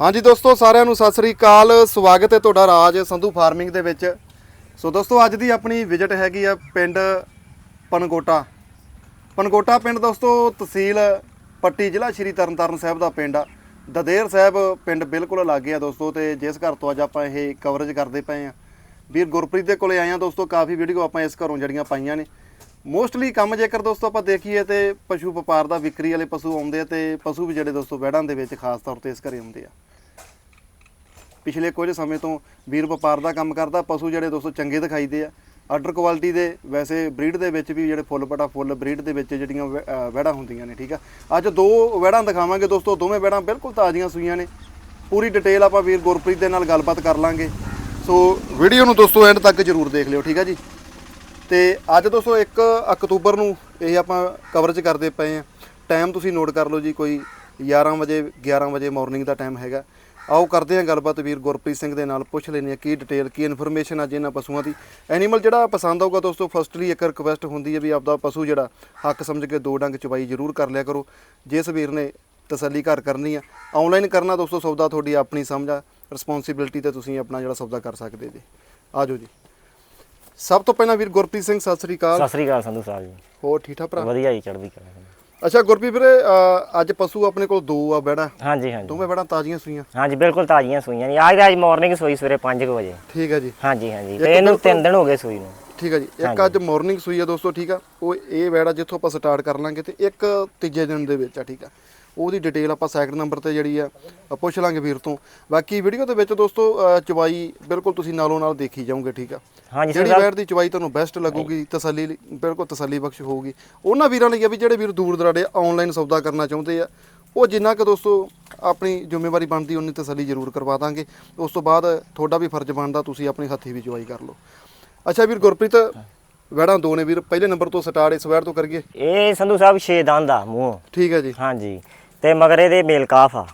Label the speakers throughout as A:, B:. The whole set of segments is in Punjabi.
A: ਹਾਂਜੀ ਦੋਸਤੋ, ਸਾਰਿਆਂ ਨੂੰ ਸਤਿ ਸ੍ਰੀ ਅਕਾਲ। ਸਵਾਗਤ ਹੈ ਤੁਹਾਡਾ ਰਾਜ ਸੰਧੂ ਫਾਰਮਿੰਗ ਦੇ ਵਿੱਚ। ਸੋ ਦੋਸਤੋ, ਅੱਜ ਦੀ ਆਪਣੀ ਵਿਜ਼ਿਟ ਹੈਗੀ ਆ ਪਿੰਡ ਪਨਗੋਟਾ। ਪਨਗੋਟਾ ਪਿੰਡ ਦੋਸਤੋ, ਤਹਿਸੀਲ ਪੱਟੀ ਜ਼ਿਲ੍ਹਾ ਸ਼੍ਰੀ ਤਰਨਤਾਰਨ ਸਾਹਿਬ ਦਾ ਪਿੰਡ ਆ। ਦਦੇਰ ਸਾਹਿਬ ਪਿੰਡ ਬਿਲਕੁਲ ਲਾਗੇ ਆ ਦੋਸਤੋ ਤੇ ਜਿਸ ਘਰ ਤੋਂ ਅੱਜ ਆਪਾਂ ਇਹ ਕਵਰੇਜ ਕਰਦੇ ਪਏ ਆ। ਵੀਰ ਗੁਰਪ੍ਰੀਤ ਦੇ ਕੋਲੇ ਆਏ ਆ ਦੋਸਤੋ, ਕਾਫੀ ਵੀਡੀਓ ਆਪਾਂ ਇਸ ਘਰੋਂ ਜਿਹੜੀਆਂ ਪਾਈਆਂ ਨੇ। ਮੋਸਟਲੀ ਕੰਮ ਜੇਕਰ ਦੋਸਤੋ ਆਪਾਂ ਦੇਖੀਏ ਤੇ ਪਸ਼ੂ ਵਪਾਰ ਦਾ, ਵਿਕਰੀ ਵਾਲੇ ਪਸ਼ੂ ਆਉਂਦੇ ਆ ਤੇ ਪਸ਼ੂ ਵੀ ਜਿਹੜੇ ਦੋਸਤੋ ਵੈੜਾਂ ਦੇ ਵਿੱਚ ਖਾਸ ਤੌਰ ਤੇ ਇਸ ਘਰੇ ਆਉਂਦੇ ਆ। ਪਿਛਲੇ ਕੁਝ ਸਮੇਂ ਤੋਂ ਵੀਰ ਵਪਾਰ ਦਾ ਕੰਮ ਕਰਦਾ, ਪਸ਼ੂ ਜਿਹੜੇ ਦੋਸਤੋ ਚੰਗੇ ਦਿਖਾਈਦੇ ਆ। ਆਰਡਰ ਕੁਆਲਿਟੀ ਦੇ ਵੈਸੇ ਬਰੀਡ ਦੇ ਵਿੱਚ ਵੀ ਜਿਹੜੇ ਫੁੱਲ ਪਟਾ ਫੁੱਲ ਬਰੀਡ ਦੇ ਵਿੱਚ ਜਿਹੜੀਆਂ ਵਹਿ- ਅਹ ਹੁੰਦੀਆਂ ਨੇ, ਠੀਕ ਆ? ਅੱਜ ਦੋ ਵਹਿੜਾਂ ਦਿਖਾਵਾਂਗੇ ਦੋਸਤੋ, ਦੋਵੇਂ ਵਹਿੜਾਂ ਬਿਲਕੁਲ ਤਾਜ਼ੀਆਂ ਸੂਈਆਂ ਨੇ। ਪੂਰੀ ਡਿਟੇਲ ਆਪਾਂ ਵੀਰ ਗੁਰਪ੍ਰੀਤ ਦੇ ਨਾਲ ਗੱਲਬਾਤ ਕਰ ਲਾਂਗੇ। ਸੋ ਵੀਡੀਓ ਨੂੰ ਦੋਸਤੋ ਐਂਡ ਤੱਕ ਜਰੂਰ ਦੇਖ ਲਿਓ, ਠੀਕ ਆ ਜੀ? ਤੇ ਅੱਜ ਦੋਸਤੋ 1 ਅਕਤੂਬਰ ਨੂੰ ਇਹ ਆਪਾਂ ਕਵਰੇਜ ਕਰਦੇ ਪਏ ਆ। ਟਾਈਮ ਤੁਸੀਂ ਨੋਟ ਕਰ ਲਓ ਜੀ, ਕੋਈ 11 ਵਜੇ 11 ਵਜੇ ਮਾਰਨਿੰਗ ਦਾ ਟਾਈਮ ਹੈਗਾ। ਆਓ ਕਰਦੇ ਹਾਂ ਗੱਲਬਾਤ ਵੀਰ ਗੁਰਪ੍ਰੀਤ ਸਿੰਘ ਦੇ ਨਾਲ ਪੁੱਛ ਲੈਂਦੇ ਹਾਂ ਕੀ ਡਿਟੇਲ ਕੀ ਇਨਫੋਰਮੇਸ਼ਨ ਅੱਜ ਇਹਨਾਂ ਪਸ਼ੂਆਂ ਦੀ। ਐਨੀਮਲ ਜਿਹੜਾ ਪਸੰਦ ਆਊਗਾ ਦੋਸਤੋ ਫਸਟਲੀ ਇੱਕ ਰਿਕਵੈਸਟ ਹੁੰਦੀ ਹੈ ਵੀ ਆਪਦਾ ਪਸ਼ੂ ਜਿਹੜਾ ਹੱਕ ਸਮਝ ਕੇ ਦੋ ਡੰਗ ਚਵਾਈ ਜ਼ਰੂਰ ਕਰ ਲਿਆ ਕਰੋ। ਜਿਸ ਵੀਰ ਨੇ ਤਸੱਲੀ ਘਰ ਕਰਨੀ ਆ ਆਨਲਾਈਨ ਕਰਨਾ ਦੋਸਤੋ ਸੌਦਾ ਤੁਹਾਡੀ ਆਪਣੀ ਸਮਝ ਆ ਰਿਸਪੌਂਸਿਬਿਲਟੀ ਤੇ ਤੁਸੀਂ ਆਪਣਾ ਜਿਹੜਾ ਸੌਦਾ ਕਰ ਸਕਦੇ ਜੀ। ਆਜੋ ਜੀ। ਸਭ ਤੋਂ ਪਹਿਲਾਂ ਵੀਰ ਗੁਰਪ੍ਰੀਤ ਸਿੰਘ ਸਤਿ ਸ੍ਰੀ ਅਕਾਲ।
B: ਸਤਿ ਸ੍ਰੀ ਅਕਾਲ ਸੰਧੂ ਸਾਹਿਬ ਜੀ।
A: ਹੋਰ ਠੀਕ ਠਾਕ ਭਰਾ?
B: ਵਧੀਆ ਜੀ ਚੜ੍ਹਦੀ ਕਲਾ।
A: ਅੱਛਾ ਗੁਰਪ੍ਰੀਤ ਵੀਰੇ ਅੱਜ ਪਸ਼ੂ ਆਪਣੇ ਕੋਲ ਦੋ ਆ ਬੈੜਾ
B: ਹਾਂਜੀ ਹਾਂਜੀ।
A: ਦੋਵੇਂ ਬੈੜਾ ਤਾਜ਼ੀਆਂ ਸੂਈਆਂ?
B: ਹਾਂਜੀ ਬਿਲਕੁਲ ਤਾਜ਼ੀਆਂ ਸੂਈਆਂ ਜੀ ਅੱਜ ਅੱਜ ਮਾਰਨਿੰਗ ਸੂਈ ਸਵੇਰੇ 5 ਵਜੇ।
A: ਠੀਕ ਹੈ ਜੀ।
B: ਹਾਂਜੀ ਹਾਂਜੀ। ਤੇ ਇਹਨੂੰ 3 ਦਿਨ ਹੋ ਗਏ ਸੂਈ ਨੂੰ।
A: ਠੀਕ ਹੈ ਜੀ। ਇੱਕ ਅੱਜ ਮਾਰਨਿੰਗ ਸੂਈ ਆ ਦੋਸਤੋ ਠੀਕ ਆ। ਉਹ ਇਹ ਬੈੜਾ ਜਿੱਥੋਂ ਆਪਾਂ ਸਟਾਰਟ ਕਰ ਲਾਂਗੇ ਤੇ ਇੱਕ ਤੀਜੇ ਦਿਨ ਦੇ ਵਿੱਚ ਆ ਠੀਕ ਆ। ਉਹਦੀ ਡਿਟੇਲ ਆਪਾਂ ਸੈਕਿੰਡ ਨੰਬਰ ਤੇ ਜਿਹੜੀ ਆ ਪੁੱਛ ਲਾਂਗੇ ਵੀਰ ਤੋਂ। ਬਾਕੀ ਵੀਡੀਓ ਦੇ ਵਿੱਚ ਦੋਸਤੋ ਚਵਾਈ ਬਿਲਕੁਲ ਤੁਸੀਂ ਨਾਲੋਂ ਨਾਲ ਦੇਖੀ ਜਾਓਗੇ ਠੀਕ ਆ?
B: ਹਾਂਜੀ
A: ਜਿਹੜੀ ਵੈਰ ਦੀ ਚਵਾਈ ਤੁਹਾਨੂੰ ਬੈਸਟ ਲੱਗੂਗੀ ਤਸੱਲੀ ਬਿਲਕੁਲ ਤਸੱਲੀ ਬਖਸ਼ ਹੋਊਗੀ। ਉਹਨਾਂ ਵੀਰਾਂ ਲਈ ਆ ਵੀ ਜਿਹੜੇ ਵੀਰ ਦੂਰ ਦਰਾਡੇ ਆਨਲਾਈਨ ਸੌਦਾ ਕਰਨਾ ਚਾਹੁੰਦੇ ਆ ਉਹ ਜਿੰਨਾ ਕਿ ਦੋਸਤੋ ਆਪਣੀ ਜ਼ਿੰਮੇਵਾਰੀ ਬਣਦੀ ਉਨੀ ਤਸੱਲੀ ਜ਼ਰੂਰ ਕਰਵਾ ਦਾਂਗੇ। ਉਸ ਤੋਂ ਬਾਅਦ ਤੁਹਾਡਾ ਵੀ ਫਰਜ਼ ਬਣਦਾ ਤੁਸੀਂ ਆਪਣੀ ਹੱਥੀ ਵੀ ਚਵਾਈ ਕਰ ਲਓ। ਅੱਛਾ ਵੀਰ ਗੁਰਪ੍ਰੀਤ ਵੈੜਾਂ ਦੋ ਨੇ ਵੀਰ ਪਹਿਲੇ ਨੰਬਰ ਤੋਂ ਸਟਾਰਟ ਇਸ ਵੈੜ ਤੋਂ ਕਰੀਏ।
B: ਇਹ ਸੰਧੂ ਸਾਹਿਬ 6 ਦੰਦ ਆ ਮੂੰਹ।
A: ਠੀਕ ਹੈ ਜੀ।
B: ਹਾਂਜੀ। ਤੇ ਮਗਰ ਇਹਦੇ ਮੇਲ ਕਾਫ ਆ।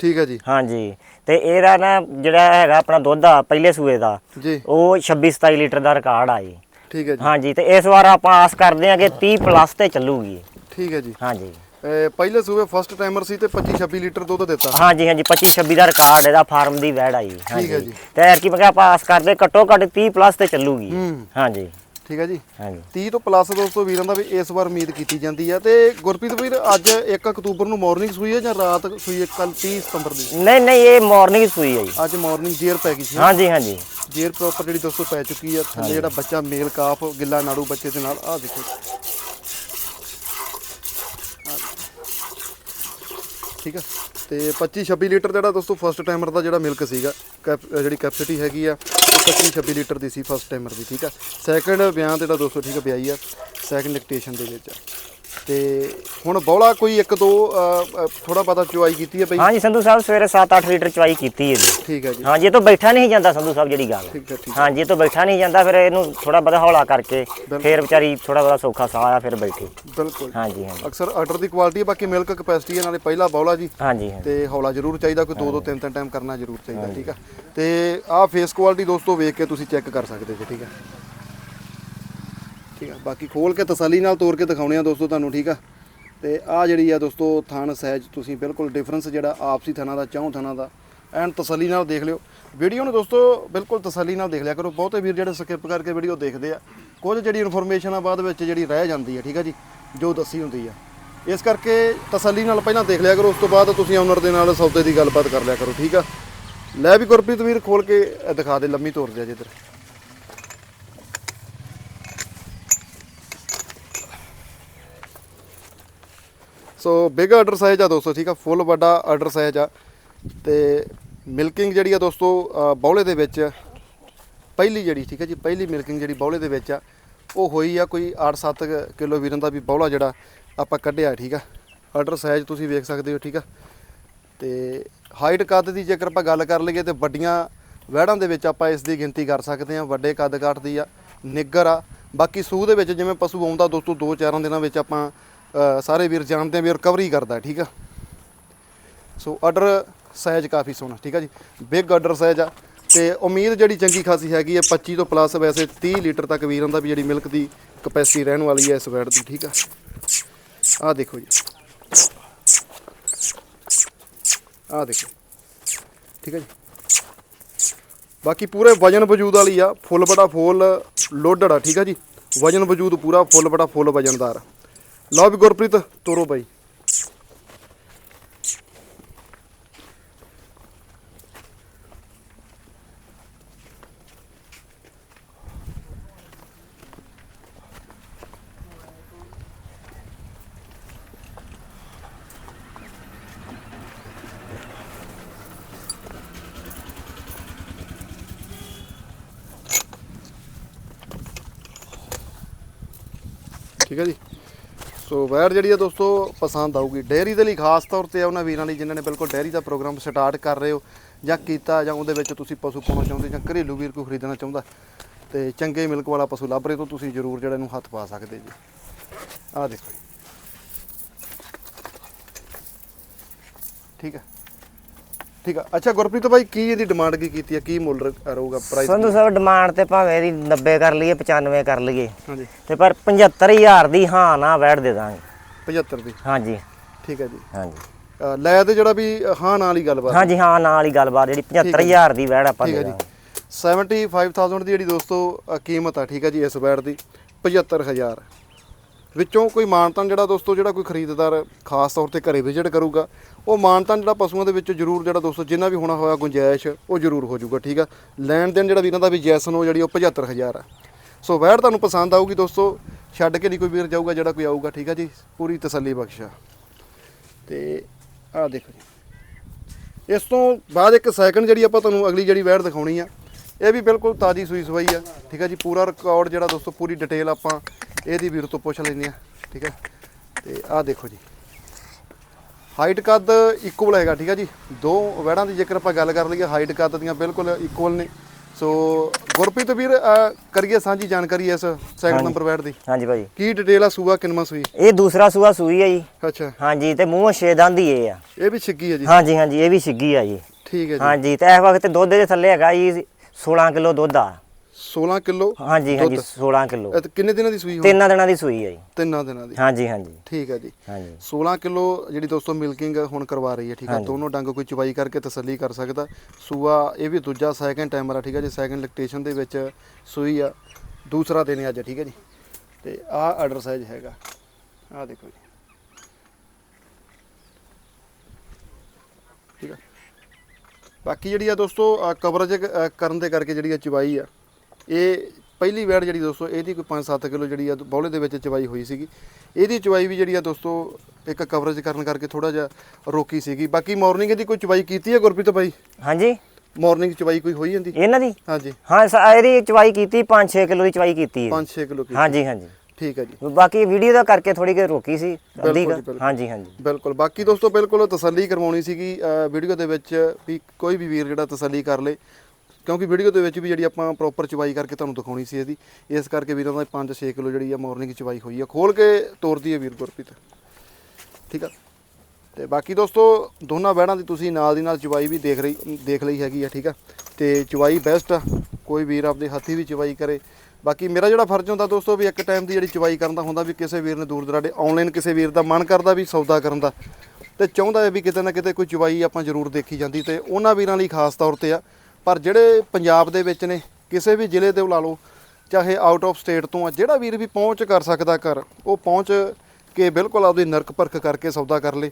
A: ਠੀਕ ਹੈ ਜੀ।
B: ਹਾਂਜੀ। ਤੇ ਇਹਦਾ ਨਾ ਜਿਹੜਾ ਹੈਗਾ ਆਪਣਾ ਦੁੱਧ ਆ ਪਹਿਲੇ ਸੂਏ ਦਾ
A: ਜੀ।
B: ਉਹ 26 27 ਲੀਟਰ ਦਾ ਰਿਕਾਰਡ ਆ ਜੀ।
A: ਠੀਕ ਹੈ ਜੀ।
B: ਹਾਂਜੀ ਤੇ ਇਸ ਵਾਰ ਆਪਾਂ ਆਸ ਕਰਦੇ ਹਾਂ ਕਿ 30 ਪਲੱਸ ਤੇ ਚੱਲੂਗੀ
A: ਠੀਕ ਹੈ ਜੀ।
B: ਹਾਂਜੀ।
A: ਪਹਿਲੇ ਸੂਬੇ ਫਸਟ ਟਾਈਮਰ ਸੀ ਤੇ 25 26 ਲੀਟਰ ਦੁੱਧ ਦਿੱਤਾ।
B: ਹਾਂਜੀ ਹਾਂਜੀ 25 26 ਦਾ ਰਿਕਾਰਡ ਇਹਦਾ ਫਾਰਮ ਦੀ ਵੈੜ ਆਈ
A: ਠੀਕ ਹੈ ਜੀ।
B: ਤੇ ਯਾਰ ਕੀ ਮੈਂ ਕਿਹਾ ਆਪਾਂ ਆਸ ਕਰਦੇ ਘੱਟੋ ਘੱਟ 30 ਪਲੱਸ ਤੇ ਚੱਲੂਗੀ। ਹਾਂਜੀ।
A: ਠੀਕ ਹੈ ਜੀ?
B: ਹਾਂਜੀ।
A: 30 ਤੋਂ ਪਲੱਸ ਦੋਸਤੋ ਵੀਰਾਂ ਦਾ ਵੀ ਇਸ ਵਾਰ ਉਮੀਦ ਕੀਤੀ ਜਾਂਦੀ ਹੈ ਤੇ ਗੁਰਪ੍ਰੀਤ ਵੀਰ ਅੱਜ 1 ਅਕਤੂਬਰ ਨੂੰ ਮਾਰਨਿੰਗ ਸੂਈ ਹੈ ਜਾਂ ਰਾਤ ਸੂਈ ਹੈ ਕੱਲ 30 ਸਤੰਬਰ ਦੀ?
B: ਨਹੀਂ ਨਹੀਂ ਇਹ ਮਾਰਨਿੰਗ ਸੂਈ ਹੈ ਜੀ।
A: ਅੱਜ ਮਾਰਨਿੰਗ ਜੇਰ ਪੈ ਗਈ ਸੀ
B: ਹਾਂਜੀ ਹਾਂਜੀ।
A: ਜੇਰ ਪ੍ਰੋਪਰ ਜਿਹੜੀ ਦੋਸਤੋ ਪੈ ਚੁੱਕੀ ਹੈ ਥੱਲੇ ਜਿਹੜਾ ਬੱਚਾ ਮੇਲ ਕਾਫ ਗਿੱਲਾ ਨਾੜੂ ਬੱਚੇ ਦੇ ਨਾਲ ਆਹ ਦੇਖੋ। ਠੀਕ ਹੈ ਤੇ 25 26 ਲੀਟਰ ਜਿਹੜਾ ਦੋਸਤੋ ਫਸਟ ਟਾਈਮਰ ਦਾ ਜਿਹੜਾ ਮਿਲਕ ਸੀਗਾ ਜਿਹੜੀ ਕੈਪੈਸਿਟੀ ਹੈਗੀ ਆ 25 26 ਲੀਟਰ ਦੀ ਸੀ ਫਸਟ ਟਾਈਮਰ ਦੀ, ਠੀਕ ਆ? ਸੈਕੰਡ ਬਿਆਨ ਤੇ ਜਿਹੜਾ ਦੋਸਤੋ ਠੀਕ ਆ, ਵਿਆਹੀ ਆ। ਸੈਕੰਡ ਡਿਕਟੇਸ਼ਨ ਦੇ ਵਿੱਚ ਆ। ਤੇ ਹੁਣ ਬੌਲਾ ਕੋਈ ਇੱਕ ਦੋ ਥੋੜਾ ਪਤਾ ਚੁਆਈ ਕੀਤੀ ਹੈ ਬਈ?
B: ਹਾਂਜੀ ਸੰਧੂ ਸਾਹਿਬ ਸਵੇਰੇ 7-8 ਲੀਟਰ ਚਵਾਈ ਕੀਤੀ ਹੈ ਜੀ।
A: ਠੀਕ ਹੈ ਜੀ।
B: ਹਾਂਜੀ ਇਹ ਤੋਂ ਬੈਠਾ ਨਹੀਂ ਜਾਂਦਾ ਸੰਧੂ ਸਾਹਿਬ ਜਿਹੜੀ ਗੱਲ।
A: ਠੀਕ ਹੈ ਠੀਕ
B: ਹਾਂਜੀ ਇਹ ਤੋਂ ਬੈਠਾ ਨਹੀਂ ਜਾਂਦਾ ਫਿਰ ਇਹਨੂੰ ਥੋੜਾ ਬਹੁਤਾ ਹੌਲਾ ਕਰਕੇ ਫਿਰ ਵਿਚਾਰੀ ਥੋੜਾ ਬਹੁਤਾ ਸੌਖਾ ਸਾਹ ਆ ਫਿਰ ਬੈਠੀ।
A: ਬਿਲਕੁਲ।
B: ਹਾਂਜੀ ਹਾਂਜੀ।
A: ਅਕਸਰ ਆਰਡਰ ਦੀ ਕੁਆਲਿਟੀ ਹੈ ਬਾਕੀ ਮਿਲਕ ਕਪੈਸਿਟੀ ਹੈ ਨਾਲੇ ਪਹਿਲਾ ਬੌਲਾ ਜੀ।
B: ਹਾਂਜੀ ਹਾਂਜੀ।
A: ਤੇ ਹੌਲਾ ਜ਼ਰੂਰ ਚਾਹੀਦਾ ਕੋਈ ਦੋ ਦੋ ਤਿੰਨ ਤਿੰਨ ਟਾਈਮ ਕਰਨਾ ਜ਼ਰੂਰ ਚਾਹੀਦਾ ਠੀਕ ਆ। ਤੇ ਆਹ ਫੇਸ ਕੁਆਲਿਟੀ ਦੋਸਤੋ ਵੇਖ ਕੇ ਤੁਸੀਂ ਚੈੱਕ ਕਰ ਸਕਦੇ ਜੀ ਠੀਕ ਆ। ਠੀਕ ਆ, ਬਾਕੀ ਖੋਲ ਕੇ ਤਸੱਲੀ ਨਾਲ ਤੋੜ ਕੇ ਦਿਖਾਉਣੇ ਆ ਦੋਸਤੋ ਤੁਹਾਨੂੰ, ਠੀਕ ਆ? ਤੇ ਆਹ ਜਿਹੜੀ ਆ ਦੋਸਤੋ ਥਣ ਸਹਿਜ, ਤੁਸੀਂ ਬਿਲਕੁਲ ਡਿਫਰੈਂਸ ਜਿਹੜਾ ਆਪਸੀ ਥਣਾ ਦਾ, ਚੌਂ ਥਣਾ ਦਾ, ਐਨ ਤਸੱਲੀ ਨਾਲ ਦੇਖ ਲਿਓ। ਵੀਡੀਓ ਨੂੰ ਦੋਸਤੋ ਬਿਲਕੁਲ ਤਸੱਲੀ ਨਾਲ ਦੇਖ ਲਿਆ ਕਰੋ। ਬਹੁਤੇ ਵੀਰ ਜਿਹੜੇ ਸਕਿਪ ਕਰਕੇ ਵੀਡੀਓ ਦੇਖਦੇ ਆ, ਕੁਝ ਜਿਹੜੀ ਇਨਫੋਰਮੇਸ਼ਨ ਆ ਬਾਅਦ ਵਿੱਚ ਜਿਹੜੀ ਰਹਿ ਜਾਂਦੀ ਹੈ ਠੀਕ ਆ ਜੀ, ਜੋ ਦੱਸੀ ਹੁੰਦੀ ਆ। ਇਸ ਕਰਕੇ ਤਸੱਲੀ ਨਾਲ ਪਹਿਲਾਂ ਦੇਖ ਲਿਆ ਕਰੋ, ਉਸ ਤੋਂ ਬਾਅਦ ਤੁਸੀਂ ਓਨਰ ਦੇ ਨਾਲ ਸੌਦੇ ਦੀ ਗੱਲਬਾਤ ਕਰ ਲਿਆ ਕਰੋ, ਠੀਕ ਆ? ਲੈ ਵੀ ਗੁਰਪ੍ਰੀਤ ਵੀਰ ਖੋਲ ਕੇ ਦਿਖਾ ਦੇ, ਲੰਮੀ ਤੋਰ ਦਿਆ ਜਿੱਧਰ ਸੋ ਬਿਗ ਆਰਡਰ ਸਾਈਜ਼ ਆ ਦੋਸਤੋ ਠੀਕ ਆ? ਫੁੱਲ ਵੱਡਾ ਆਰਡਰ ਸਾਈਜ਼ ਆ। ਤੇ ਮਿਲਕਿੰਗ ਜਿਹੜੀ ਆ ਦੋਸਤੋ ਅ, ਬੌਲੇ ਦੇ ਵਿੱਚ ਪਹਿਲੀ ਜਿਹੜੀ ਠੀਕ ਹੈ ਜੀ? ਪਹਿਲੀ ਮਿਲਕਿੰਗ ਜਿਹੜੀ ਬੌਲੇ ਦੇ ਵਿੱਚ ਆ ਉਹ ਹੋਈ ਆ ਕੋਈ 8-7 ਕਿਲੋ ਵੀਰਨ ਦਾ ਵੀ ਬੌਲਾ ਜਿਹੜਾ ਆਪਾਂ ਕੱਢਿਆ ਠੀਕ ਆ? ਆਰਡਰ ਸਾਈਜ਼ ਤੁਸੀਂ ਵੇਖ ਸਕਦੇ ਹੋ ਠੀਕ ਆ? ਤੇ ਹਾਈਟ ਕੱਦ ਦੀ ਜੇਕਰ ਆਪਾਂ ਗੱਲ ਕਰ ਲਈਏ ਤੇ ਵੱਡੀਆਂ ਵਹਿੜਾਂ ਦੇ ਵਿੱਚ ਆਪਾਂ ਇਸ ਦੀ ਗਿਣਤੀ ਕਰ ਸਕਦੇ ਹਾਂ। ਵੱਡੇ ਕੱਦ ਕਾਠ ਦੀ ਆ ਨਿੱਗਰ ਆ। ਬਾਕੀ ਸੂਹ ਦੇ ਵਿੱਚ ਜਿਵੇਂ ਪਸ਼ੂ ਆਉਂਦਾ ਦੋਸਤੋ ਦੋ ਚਾਰਾਂ ਦਿਨਾਂ ਵਿੱਚ ਆਪਾਂ ਸਾਰੇ ਵੀਰ ਜਾਣਦੇ ਆ ਵੀ ਰਿਕਵਰੀ ਕਰਦਾ, ਠੀਕ ਆ? ਸੋ ਆਰਡਰ ਸਾਈਜ਼ ਕਾਫੀ ਸੋਹਣਾ, ਠੀਕ ਆ ਜੀ? ਬਿਗ ਆਰਡਰ ਸਾਈਜ਼ ਆ। ਤੇ ਉਮੀਦ ਜਿਹੜੀ ਚੰਗੀ ਖਾਸੀ ਹੈਗੀ ਹੈ 25 ਤੋਂ ਪਲੱਸ ਵੈਸੇ 30 ਲੀਟਰ ਤੱਕ ਵੀਰਾਂ ਦਾ ਵੀ ਜਿਹੜੀ ਮਿਲਕ ਦੀ ਕਪੈਸਿਟੀ ਰਹਿਣ ਵਾਲੀ ਹੈ ਇਸ ਵੈੜ ਦੀ, ਠੀਕ ਆ? ਆਹ ਦੇਖੋ ਜੀ। ਆਹ ਦੇਖੋ। ਠੀਕ ਹੈ ਜੀ? ਬਾਕੀ ਪੂਰੇ ਵਜਨ ਵਜੂਦ ਵਾਲੀ ਆ, ਫੁੱਲ ਬੜਾ ਫੁੱਲ ਲੋਡਡ ਆ ਠੀਕ ਹੈ ਜੀ? ਵਜਨ ਵਜੂਦ ਪੂਰਾ ਫੁੱਲ ਬੜਾ ਫੁੱਲ ਵਜਨਦਾਰ। ਲਓ ਵੀ ਗੁਰਪ੍ਰੀਤ ਤੋਰੋ ਬਾਈ। ਠੀਕ ਹੈ ਜੀ। ਸੋ ਵੈਰ ਜਿਹੜੀ ਆ ਦੋਸਤੋ, ਪਸੰਦ ਆਊਗੀ। ਡੇਅਰੀ ਦੇ ਲਈ ਖਾਸ ਤੌਰ ਤੇ ਆ ਉਹਨਾਂ ਵੀਰਾਂ ਲਈ ਜਿਨ੍ਹਾਂ ਨੇ ਬਿਲਕੁਲ ਡੇਅਰੀ ਦਾ ਪ੍ਰੋਗਰਾਮ ਸਟਾਰਟ ਕਰ ਰਹੇ ਹੋ ਜਾਂ ਕੀਤਾ ਜਾਂ ਉਹਦੇ ਵਿੱਚ ਤੁਸੀਂ ਪਸ਼ੂ ਪਾਉਣਾ ਚਾਹੁੰਦੇ ਜਾਂ ਘਰੇਲੂ ਵੀਰ ਕੋਈ ਖਰੀਦਣਾ ਚਾਹੁੰਦਾ, ਤੇ ਚੰਗੇ ਮਿਲਕ ਵਾਲਾ ਪਸ਼ੂ ਲੱਭ ਰਹੇ ਤੋਂ ਤੁਸੀਂ ਜ਼ਰੂਰ ਜਿਹੜਾ ਇਹਨੂੰ ਹੱਥ ਪਾ ਸਕਦੇ ਜੀ। ਆਹ ਦੇਖੋ ਜੀ। ਠੀਕ ਹੈ ਠੀਕ ਹੈ ਅੱਛਾ ਗੁਰਪ੍ਰੀਤ ਭਾਈ ਕੀ ਇਹਦੀ ਡਿਮਾਂਡ ਕੀ ਕੀਤੀ ਹੈ ਕੀ ਮੁੱਲ ਰ- ਰਹੂਗਾ ਪ੍ਰਾਈਸ
B: ਸੰਧੂ ਸਾਹਿਬ ਡਿਮਾਂਡ ਤੇ ਭਾਵੇਂ ਇਹਦੀ 90 ਕਰ ਲਈਏ 95 ਕਰ ਲਈਏ।
A: ਹਾਂਜੀ।
B: ਤੇ ਪਰ 75000 ਦੀ ਹਾਂ ਨਾ ਵੈਟ ਦੇ ਦਾਂਗੇ।
A: 75 ਦੀ?
B: ਹਾਂਜੀ।
A: ਠੀਕ ਹੈ ਜੀ।
B: ਹਾਂਜੀ।
A: ਅ, ਲੈ ਤੇ ਜਿਹੜਾ ਵੀ ਹਾਂ ਨਾਲ ਹੀ ਗੱਲਬਾਤ।
B: ਹਾਂਜੀ ਹਾਂ ਨਾਲ ਹੀ ਗੱਲਬਾਤ ਜਿਹੜੀ 75000 ਦੀ ਵੈਟ ਆਪਾਂ
A: ਠੀਕ
B: ਦੇ
A: ਹੈ ਜੀ।
B: ਦਾਂਗੇ।
A: 75000 ਦੀ ਜਿਹੜੀ ਦੋਸਤੋ ਅ, ਕੀਮਤ ਆ ਠੀਕ ਹੈ ਜੀ ਇਸ ਬੈਟ ਦੀ 75000 ਵਿੱਚੋਂ ਕੋਈ ਮਾਨਤਨ ਜਿਹੜਾ ਦੋਸਤੋ, ਜਿਹੜਾ ਕੋਈ ਖਰੀਦਦਾਰ ਖਾਸ ਤੌਰ ਤੇ ਘਰੇ ਵਿਜ਼ਿਟ ਕਰੂਗਾ, ਉਹ ਮਾਨਤਨ ਜਿਹੜਾ ਪਸ਼ੂਆਂ ਦੇ ਵਿੱਚ ਜ਼ਰੂਰ ਜਿਹੜਾ ਦੋਸਤੋ, ਜਿੰਨਾ ਵੀ ਹੋਣਾ ਹੋਇਆ ਗੁੰਜਾਇਸ਼, ਉਹ ਜ਼ਰੂਰ ਹੋ ਜਾਊਗਾ, ਠੀਕ ਆ? ਲੈਣ ਦੇਣ ਜਿਹੜਾ ਵੀਰਾਂ ਦਾ ਵੀ ਜੈਸਨ ਉਹ ਜਿਹੜੀ ਉਹ 75000 ਆ। ਸੋ ਵੈਟ ਤੁਹਾਨੂੰ ਪਸੰਦ ਆਊਗੀ ਦੋਸਤੋ, ਛੱਡ ਕੇ ਨਹੀਂ ਕੋਈ ਵੀਰ ਜਾਊਗਾ, ਜਿਹੜਾ ਕੋਈ ਆਊਗਾ, ਠੀਕ ਆ ਜੀ? ਪੂਰੀ ਤਸੱਲੀ ਬਖਸ਼ਾ ਤੇ ਆਹ ਦੇਖੋ ਜੀ। ਇਸ ਤੋਂ ਬਾਅਦ ਇੱਕ ਸੈਕਿੰਡ ਜਿਹੜੀ ਆਪਾਂ ਤੁਹਾਨੂੰ ਅਗਲੀ ਜਿਹੜੀ ਵੈੜ ਦਿਖਾਉਣੀ ਆ ਇਹ ਵੀ ਬਿਲਕੁਲ ਤਾਜੀ ਸੂਈ ਸਵਾਈ ਆ ਠੀਕ ਆ ਜੀ? ਪੂਰਾ ਰਿਕਾਰਡ ਜਿਹੜਾ ਦੋਸਤੋ ਪੂਰੀ ਡਿਟੇਲ ਆਪਾਂ ਇਹਦੀ ਵੀਰ ਤੋਂ ਪੁੱਛ ਲੈਂਦੇ ਆ ਠੀਕ ਹੈ ਤੇ ਆਹ ਦੇਖੋ ਜੀ। ਹਾਈਟ ਕੱਦ ਇਕੁਅਲ ਹੈਗਾ ਠੀਕ ਆ ਜੀ? ਦੋ ਵੈੜਾਂ ਦੀ ਜੇਕਰ ਆਪਾਂ ਗੱਲ ਕਰ ਲਈਏ ਹਾਈਟ ਕੱਦ ਦੀਆਂ ਬਿਲਕੁਲ ਇਕੁਅਲ ਨੇ। ਸੋ ਗੁਰਪ੍ਰੀਤ ਵੀਰ ਅਹ, ਕਰੀਏ ਸਾਂਝੀ ਜਾਣਕਾਰੀ ਇਸ ਸੈਕਿੰਡ ਨੰਬਰ ਵੈੜ ਦੀ।
B: ਹਾਂਜੀ ਭਾਜੀ।
A: ਕੀ ਡਿਟੇਲ ਆ ਸੂਆ ਕਿੰਨਵਾਂ ਸੂਈ?
B: ਇਹ ਦੂਸਰਾ ਸੂਆ ਸੂਈ ਹੈ ਜੀ।
A: ਅੱਛਾ।
B: ਹਾਂਜੀ ਤੇ ਮੂੰਹ ਛੇ ਦੰਦ ਹੀ ਇਹ ਆ।
A: ਇਹ ਵੀ ਛਿੱਗੀ ਹੈ ਜੀ?
B: ਹਾਂਜੀ ਹਾਂਜੀ ਇਹ ਵੀ ਸਿੱਗੀ ਆ ਜੀ।
A: ਠੀਕ ਹੈ ਜੀ।
B: ਹਾਂਜੀ ਤੇ ਇਸ ਵਕਤ ਦੁੱਧ ਦੇ ਥੱਲੇ ਹੈਗਾ ਜੀ 16 ਕਿਲੋ ਦੁੱਧ ਆ।
A: 16 ਕਿਲੋ
B: ਹਾਂਜੀ ਹਾਂਜੀ 16 ਕਿਲੋ।
A: ਇਹ ਤੇ ਕਿੰਨੇ ਦਿਨਾਂ ਦੀ ਸੂਈ ਹੁਣ
B: ਤਿੰਨਾਂ ਦਿਨਾਂ ਦੀ ਸੂਈ ਹੈ ਜੀ।
A: ਤਿੰਨਾਂ ਦਿਨਾਂ ਦੀ।
B: ਹਾਂਜੀ ਹਾਂਜੀ।
A: ਠੀਕ ਹੈ ਜੀ।
B: ਹਾਂਜੀ।
A: 16 ਕਿਲੋ ਜਿਹੜੀ ਦੋਸਤੋ ਮਿਲਕਿੰਗ ਹੁਣ ਕਰਵਾ ਰਹੀ ਹੈ ਠੀਕ ਹੈ ਦੋਨੋਂ ਡੰਗ ਕੋਈ ਚਵਾਈ ਕਰਕੇ ਤਸੱਲੀ ਕਰ ਸਕਦਾ। ਸੂਆ ਇਹ ਵੀ ਦੂਜਾ ਸੈਕਿੰਡ ਟਾਈਮਰ ਆ ਠੀਕ ਹੈ ਜੀ? ਸੈਕਿੰਡ ਲੈਕਟੇਸ਼ਨ ਦੇ ਵਿੱਚ ਸੂਈ ਆ। ਦੂਸਰਾ ਦਿਨ ਅੱਜ ਠੀਕ ਹੈ ਜੀ? ਤੇ ਆਹ ਆਰਡਰ ਸਾਈਜ਼ ਹੈਗਾ। ਆਹ ਦੇਖੋ ਜੀ ਠੀਕ ਹੈ ਬਾਕੀ ਜਿਹੜੀ ਆ ਦੋਸਤੋ ਕਵਰੇਜ ਕਰਨ ਦੇ ਕਰਕੇ ਜਿਹੜੀ ਆ ਚਵਾਈ ਆ ਇਹ ਪਹਿਲੀ ਵਾਰ ਜਿਹੜੀ ਦੋਸਤੋ ਇਹਦੀ ਕੋਈ 5-7 ਕਿਲੋ ਜਿਹੜੀ ਆ ਬੌਲੇ ਦੇ ਵਿੱਚ ਚਵਾਈ ਹੋਈ ਸੀਗੀ। ਇਹਦੀ ਚਵਾਈ ਵੀ ਜਿਹੜੀ ਆ ਦੋਸਤੋ ਇੱਕ ਕਵਰੇਜ ਕਰਨ ਕਰਕੇ ਥੋੜਾ ਜਿਹਾ ਰੋਕੀ ਸੀਗੀ। ਬਾਕੀ ਮਾਰਨਿੰਗ ਇਹਦੀ ਕੋਈ ਚਵਾਈ ਕੀਤੀ ਹੈ ਗੁਰਪ੍ਰੀਤ ਭਾਈ
B: ਹਾਂਜੀ।
A: ਮਾਰਨਿੰਗ ਚਵਾਈ ਕੋਈ ਹੋਈ ਜਾਂਦੀ?
B: ਇਹਨਾਂ ਦੀ?
A: ਹਾਂਜੀ।
B: ਹਾਂ ਇਹਦੀ ਚਵਾਈ ਕੀਤੀ 5-6 ਕਿਲੋ ਦੀ ਚਵਾਈ ਕੀਤੀ ਹੈ।
A: 5-6 ਕਿਲੋ ਕੀਤੀ।
B: ਹਾਂਜੀ ਹਾਂਜੀ।
A: ਠੀਕ ਹੈ ਜੀ।
B: ਬਾਕੀ ਵੀਡੀਓ ਦਾ ਕਰਕੇ ਥੋੜੀ ਜਿਹੀ ਰੋਕੀ ਸੀ ਅੱਧੀ। ਹਾਂਜੀ ਹਾਂਜੀ।
A: ਬਿਲਕੁਲ। ਬਾਕੀ ਦੋਸਤੋ ਬਿਲਕੁਲ ਤਸੱਲੀ ਕਰਵਾਉਣੀ ਸੀਗੀ ਵੀਡੀਓ ਦੇ ਵਿੱਚ ਵੀ ਕੋਈ ਵੀ ਵੀਰ ਜਿਹੜਾ ਤਸੱਲੀ ਕਰ ਲੇ ਕਿਉਂਕਿ ਵੀਡੀਓ ਦੇ ਵਿੱਚ ਵੀ ਜਿਹੜੀ ਆਪਾਂ ਪ੍ਰੋਪਰ ਚਵਾਈ ਕਰਕੇ ਤੁਹਾਨੂੰ ਦਿਖਾਉਣੀ ਸੀ ਇਹਦੀ ਇਸ ਕਰਕੇ ਵੀਰਾਂ ਦਾ 5-6 ਕਿਲੋ ਜਿਹੜੀ ਆ ਮਾਰਨਿੰਗ ਚਵਾਈ ਹੋਈ ਆ ਖੋਲ ਕੇ ਤੋਰਦੀ ਹੈ ਵੀਰ ਗੁਰਪ੍ਰੀਤ। ਠੀਕ ਆ? ਤੇ ਬਾਕੀ ਦੋਸਤੋ ਦੋਨਾਂ ਬੈੜਾਂ ਦੀ ਤੁਸੀਂ ਨਾਲ ਦੀ ਨਾਲ ਚਵਾਈ ਵੀ ਦੇਖ ਰਹੀ ਦੇਖ ਲਈ ਹੈਗੀ ਆ ਠੀਕ ਆ? ਤੇ ਚਵਾਈ ਬੈਸਟ ਆ ਕੋਈ ਵੀਰ ਆਪਦੇ ਹੱਥੀ ਵੀ ਚਵਾਈ ਕਰੇ ਬਾਕੀ ਮੇਰਾ ਜਿਹੜਾ ਫਰਜ਼ ਹੁੰਦਾ ਦੋਸਤੋ ਵੀ ਇੱਕ ਟਾਈਮ ਦੀ ਜਿਹੜੀ ਚਵਾਈ ਕਰਨ ਦਾ ਹੁੰਦਾ ਵੀ ਕਿਸੇ ਵੀਰ ਨੇ ਦੂਰ ਦਰਾਡੇ ਆਨਲਾਈਨ ਕਿਸੇ ਵੀਰ ਦਾ ਮਨ ਕਰਦਾ ਵੀ ਸੌਦਾ ਕਰਨ ਦਾ। ਤੇ ਚਾਹੁੰਦਾ ਹੈ ਵੀ ਕਿਤੇ ਨਾ ਕਿਤੇ ਕੋਈ ਚਵਾਈ ਆਪਾਂ ਜ਼ਰੂਰ ਦੇਖੀ ਜਾਂਦੀ ਤੇ ਉਹਨਾਂ ਵੀਰਾਂ ਲਈ ਖਾਸ ਤੌਰ ਤੇ ਆ। ਪਰ ਜਿਹੜੇ ਪੰਜਾਬ ਦੇ ਵਿੱਚ ਨੇ, ਕਿਸੇ ਵੀ ਜ਼ਿਲ੍ਹੇ ਤੇ ਲਾ ਲਓ, ਚਾਹੇ ਆਊਟ ਆਫ ਸਟੇਟ ਤੋਂ ਆ, ਜਿਹੜਾ ਵੀਰ ਵੀ ਪਹੁੰਚ ਕਰ ਸਕਦਾ ਕਰ ਉਹ ਪਹੁੰਚ ਕੇ ਬਿਲਕੁਲ ਆਪਦੀ ਨਰਕ ਪਰਖ ਕਰਕੇ ਸੌਦਾ ਕਰ ਲੇ।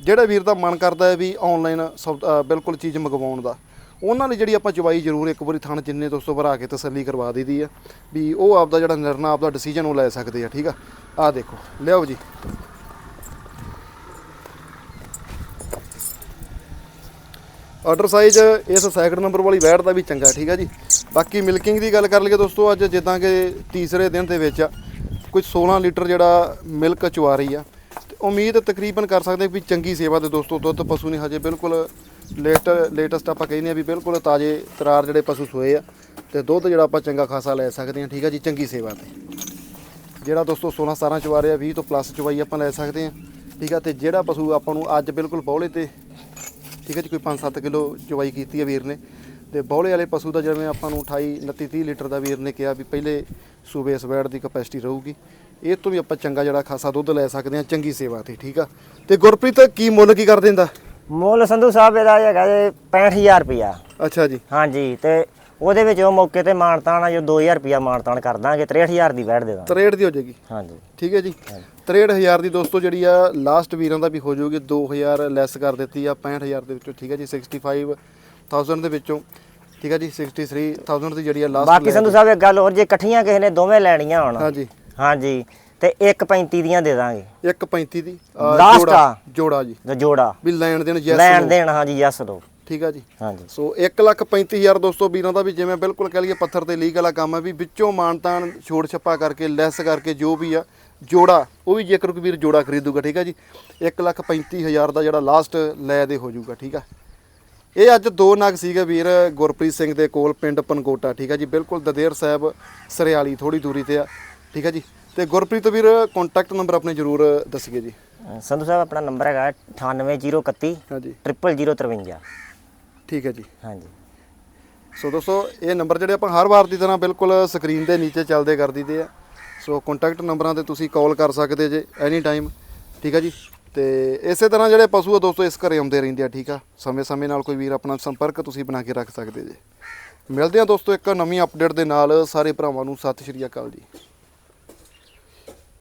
A: ਜਿਹੜਾ ਵੀਰ ਦਾ ਮਨ ਕਰਦਾ ਹੈ ਵੀ ਆਨਲਾਈਨ ਸੌਦਾ ਬਿਲਕੁਲ ਚੀਜ਼ ਮੰਗਵਾਉਣ ਦਾ। ਉਹਨਾਂ ਲਈ ਜਿਹੜੀ ਆਪਾਂ ਚਵਾਈ ਜ਼ਰੂਰ ਇੱਕ ਵਾਰੀ ਥਣ ਜਿੰਨੇ ਦੋਸਤੋ ਭਰਾ ਕੇ ਤਸੱਲੀ ਕਰਵਾ ਦਈਦੀ ਆ ਵੀ ਉਹ ਆਪਦਾ ਜਿਹੜਾ ਨਿਰਣਾ, ਆਪਦਾ ਡਿਸੀਜਨ ਉਹ ਲੈ ਸਕਦੇ ਆ, ਠੀਕ ਆ? ਆਹ ਦੇਖੋ, ਲਿਆਓ ਜੀ। ਆਰਡਰ ਸਾਈਜ਼ ਇਸ ਸੈਕਿੰਡ ਨੰਬਰ ਵਾਲੀ ਵੈਟ ਦਾ ਵੀ ਚੰਗਾ, ਠੀਕ ਹੈ ਜੀ? ਬਾਕੀ ਮਿਲਕਿੰਗ ਦੀ ਗੱਲ ਕਰ ਲਈਏ ਦੋਸਤੋ, ਅੱਜ ਜਿੱਦਾਂ ਕਿ ਤੀਸਰੇ ਦਿਨ ਦੇ ਵਿੱਚ ਕੁਝ 16 ਲੀਟਰ ਜਿਹੜਾ ਮਿਲਕ ਚਵਾ ਰਹੀ ਆ। ਤੇ ਉਮੀਦ ਤਕਰੀਬਨ ਕਰ ਸਕਦੇ ਵੀ ਚੰਗੀ ਸੇਵਾ ਦੇ ਦੋਸਤੋ, ਦੁੱਧ ਪਸ਼ੂ ਨੇ ਹਜੇ ਬਿਲਕੁਲ ਲੇਟ ਲੇਟੈਸਟ ਆਪਾਂ ਕਹਿੰਦੇ ਆ ਵੀ ਬਿਲਕੁਲ ਤਾਜ਼ੇ ਤਰਾਰ ਜਿਹੜੇ ਪਸ਼ੂ ਸੋਏ ਆ ਤੇ ਦੁੱਧ ਜਿਹੜਾ ਆਪਾਂ ਚੰਗਾ ਖਾਸਾ ਲੈ ਸਕਦੇ ਆ ਠੀਕ ਆ ਜੀ, ਚੰਗੀ ਸੇਵਾ ਤੇ। ਜਿਹੜਾ ਦੋਸਤੋ 16 17 ਚਵਾ ਰਿਹਾ 20 ਤੋਂ ਪਲੱਸ ਚਵਾਈ ਆਪਾਂ ਲੈ ਸਕਦੇ ਆ ਠੀਕ ਆ, ਤੇ ਜਿਹੜਾ ਪਸ਼ੂ ਆਪਾਂ ਨੂੰ ਅੱਜ ਬਿਲਕੁਲ ਬੌਲੇ ਤੇ, ਠੀਕ ਹੈ ਜੀ, ਕੋਈ 5-7 ਕਿਲੋ ਚਵਾਈ ਕੀਤੀ ਹੈ ਵੀਰ ਨੇ, ਤੇ ਬੌਲੇ ਵਾਲੇ ਪਸ਼ੂ ਦਾ ਜਿਵੇਂ ਆਪਾਂ ਨੂੰ 28 29 30 ਲੀਟਰ ਦਾ ਵੀਰ ਨੇ ਕਿਹਾ ਵੀ ਪਹਿਲੇ ਸੂਬੇ ਇਸ ਦੀ ਕਪੈਸਿਟੀ ਰਹੂਗੀ, ਇਹ ਤੋਂ ਵੀ ਆਪਾਂ ਚੰਗਾ ਜਿਹੜਾ ਖਾਸਾ ਦੁੱਧ ਲੈ ਸਕਦੇ ਹਾਂ, ਚੰਗੀ ਸੇਵਾ ਤੇ, ਠੀਕ ਆ। ਤੇ ਗੁਰਪ੍ਰੀਤ, ਕੀ ਮੁੱਲ ਕੀ ਕਰ ਦਿੰਦਾ?
B: ਮੁੱਲ ਸੰਧੂ ਸਾਹਿਬ ਇਹਦਾ ਹੈਗਾ ਜੇ 65000 ਰੁਪਿਆ
A: ਅੱਛਾ ਜੀ।
B: ਹਾਂਜੀ ਤੇ ਉਹਦੇ ਵਿੱਚ ਉਹ ਮੌਕੇ ਤੇ ਮਾਨਤਾਨ ਜੋ 2000 ਰੁਪਿਆ ਮਾਨਤਾਨ ਕਰ ਦਾਂਗੇ 63000 ਦੀ ਵੈਟ ਦੇ ਦਾਂਗੇ।
A: 63 ਦੀ ਹੋ ਜਾਏਗੀ?
B: ਹਾਂਜੀ।
A: ਠੀਕ ਹੈ ਜੀ। 63000 ਦੀ ਦੋਸਤੋ ਜਿਹੜੀ ਆ ਲਾਸਟ ਵੀਰਾਂ ਦਾ ਵੀ ਹੋ ਜਾਊਗੀ 2000 ਲੈਸ ਕਰ ਦਿੱਤੀ ਆ 65000 ਦੇ ਵਿੱਚੋਂ ਠੀਕ ਹੈ ਜੀ 65000 ਦੇ ਵਿੱਚੋਂ ਠੀਕ ਹੈ ਜੀ 63000 ਦੀ ਜਿਹੜੀ ਆ ਲਾਸਟ
B: ਬਾਕੀ ਸੰਧੂ ਸਾਹਿਬ ਇੱਕ ਗੱਲ ਹੋਰ ਜੇ ਇਕੱਠੀਆਂ ਕਿਸੇ ਨੇ ਦੋਵੇਂ ਲੈਣੀਆਂ ਹੋਣ
A: ਹਾਂਜੀ।
B: ਹਾਂਜੀ। ਤੇ 1.35 ਦੀਆਂ ਦੇ ਦਾਂਗੇ।
A: 135 ਦੀ?
B: Last
A: ਜੋੜਾ
B: ਆ।
A: ਜੋੜਾ ਜੀ।
B: ਜੋ ਜੋੜਾ।
A: ਵੀ ਲੈਣ ਦੇਣ ਯੈਸ
B: ਲੈਣ ਦੇਣ ਹਾਂਜੀ ਯਸ ਦੋ।
A: ਠੀਕ ਆ ਜੀ।
B: ਹਾਂਜੀ।
A: ਸੋ 135000 ਦੋਸਤੋ ਵੀਰਾਂ ਦਾ ਵੀ ਜਿਵੇਂ ਬਿਲਕੁਲ ਕਹਿ ਲਈਏ ਪੱਥਰ ਤੇ ਲੀਕ ਵਾਲਾ ਕੰਮ ਹੈ ਵੀ ਵਿੱਚੋਂ ਮਾਨਤਾਨ ਛੋੜ ਛੱਪਾ ਕਰਕੇ ਲੈਸ ਕਰਕੇ ਜੋ ਵੀ ਆ ਜੋੜਾ ਉਹ ਵੀ ਜੇਕਰ ਕੋਈ ਵੀਰ ਜੋੜਾ ਖਰੀਦੂਗਾ ਠੀਕ ਆ ਜੀ। 135000 ਦਾ ਜਿਹੜਾ ਲਾਸਟ ਲੈ ਦੇ ਹੋ ਜਾਊਗਾ ਠੀਕ ਆ। ਇਹ ਅੱਜ ਦੋ ਨਗ ਸੀਗੇ ਵੀਰ ਗੁਰਪ੍ਰੀਤ ਸਿੰਘ ਦੇ ਕੋਲ ਪਿੰਡ ਪਨਕੋਟਾ ਠੀਕ ਆ ਜੀ। ਬਿਲਕੁਲ ਦਦੇਰ ਸਾਹਿਬ ਸਰਿਆਲੀ ਥੋੜੀ ਦੂਰੀ ਤੇ ਆ ਠੀਕ ਆ ਜੀ। ਤੇ ਗੁਰਪ੍ਰੀਤ ਵੀਰ ਕੰਟੈਕਟ ਨੰਬਰ ਆਪਣੇ ਜਰੂਰ ਦੱਸੀਏ ਜੀ।
B: ਸੰਧੂ ਸਾਹਿਬ ਆਪਣਾ ਨੰਬਰ ਹੈਗਾ 98031
A: ਹਾਂਜੀ।
B: 00053
A: ਠੀਕ ਹੈ ਜੀ।
B: ਹਾਂਜੀ।
A: ਸੋ ਦੋਸਤੋ ਇਹ ਨੰਬਰ ਜਿਹੜੇ ਆਪਾਂ ਹਰ ਵਾਰ ਦੀ ਤਰ੍ਹਾਂ ਬਿਲਕੁਲ ਸਕਰੀਨ ਦੇ ਨੀਚੇ ਚੱਲਦੇ ਕਰ ਦਈਦੇ ਆ। ਸੋ ਕੰਟੈਕਟ ਨੰਬਰਾਂ ਤੇ ਤੁਸੀਂ ਕਾਲ ਕਰ ਸਕਦੇ ਜੇ ਐਨੀ ਟਾਈਮ ਠੀਕ ਆ ਜੀ। ਤੇ ਇਸੇ ਤਰ੍ਹਾਂ ਜਿਹੜੇ ਪਸ਼ੂ ਆ ਦੋਸਤੋ ਇਸ ਘਰੇ ਆਉਂਦੇ ਰਹਿੰਦੇ ਆ ਠੀਕ ਆ। ਸਮੇਂ-ਸਮੇਂ ਨਾਲ ਕੋਈ ਵੀਰ ਆਪਣਾ ਸੰਪਰਕ ਤੁਸੀਂ ਬਣਾ ਕੇ ਰੱਖ ਸਕਦੇ ਜੇ। ਮਿਲਦੇ ਆ ਦੋਸਤੋ ਇੱਕ ਨਵੀਂ ਅਪਡੇਟ ਦੇ ਨਾਲ। ਸਾਰੇ ਭਰਾਵਾਂ ਨੂੰ ਸਤਿ ਸ਼੍ਰੀ ਅਕਾਲ ਜੀ।